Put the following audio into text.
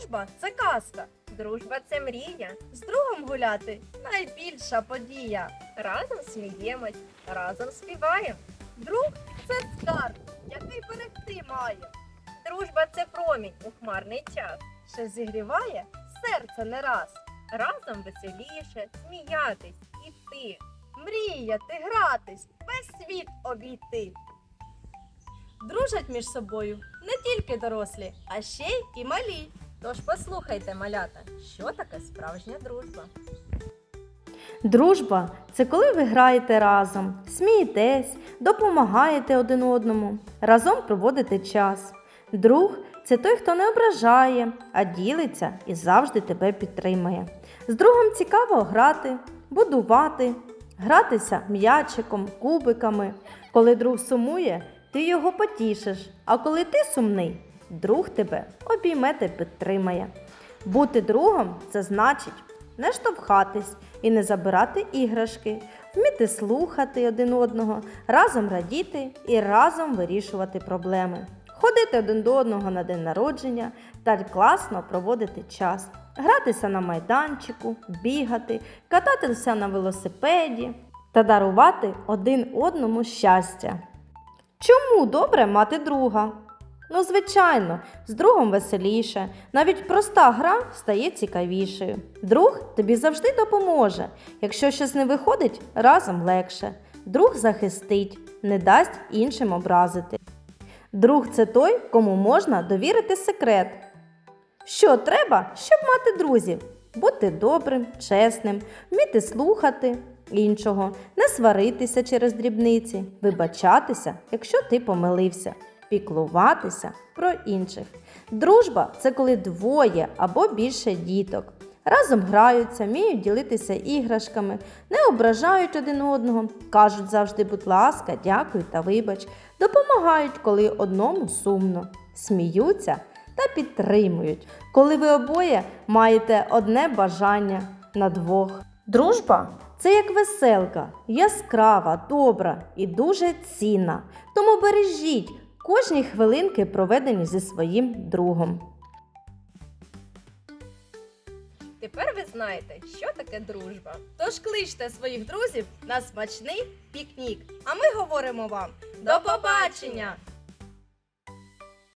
Дружба це казка. Дружба це мрія. З другом гуляти найбільша подія. Разом сміємось, разом співаємо. Друг це скарб, який берегти має. Дружба це промінь у хмарний час, що зігріває серце не раз. Разом веселіше, сміятись, іти, мріяти, гратись, весь світ обійти. Дружать між собою не тільки дорослі, а ще й і малі. Тож послухайте, малята, що таке справжня дружба. Дружба це коли ви граєте разом, смієтесь, допомагаєте один одному, разом проводите час. Друг це той, хто не ображає, а ділиться і завжди тебе підтримує. З другом цікаво грати, будувати, гратися м'ячиком, кубиками. Коли друг сумує, ти його потішиш, а коли ти сумний, друг тебе обійме та підтримає. Бути другом це значить не штовхатись і не забирати іграшки, вміти слухати один одного, разом радіти і разом вирішувати проблеми, ходити один до одного на день народження та класно проводити час, гратися на майданчику, бігати, кататися на велосипеді та дарувати один одному щастя. Чому добре мати друга? Ну, звичайно, з другом веселіше. Навіть проста гра стає цікавішою. Друг тобі завжди допоможе. Якщо щось не виходить, разом легше. Друг захистить, не дасть іншим образити. Друг це той, кому можна довірити секрет. Що треба, щоб мати друзів? Бути добрим, чесним, вміти слухати іншого, не сваритися через дрібниці, вибачатися, якщо ти помилився, піклуватися про інших. Дружба це коли двоє або більше діток. Разом граються, вміють ділитися іграшками, не ображають один одного, кажуть завжди, будь ласка, дякую та вибач, допомагають, коли одному сумно, сміються та підтримують, коли ви обоє маєте одне бажання на двох. Дружба це як веселка, яскрава, добра і дуже цінна. Тому бережіть кожні хвилинки, проведені зі своїм другом. Тепер ви знаєте, що таке дружба. Тож кличте своїх друзів на смачний пікнік. А ми говоримо вам до побачення!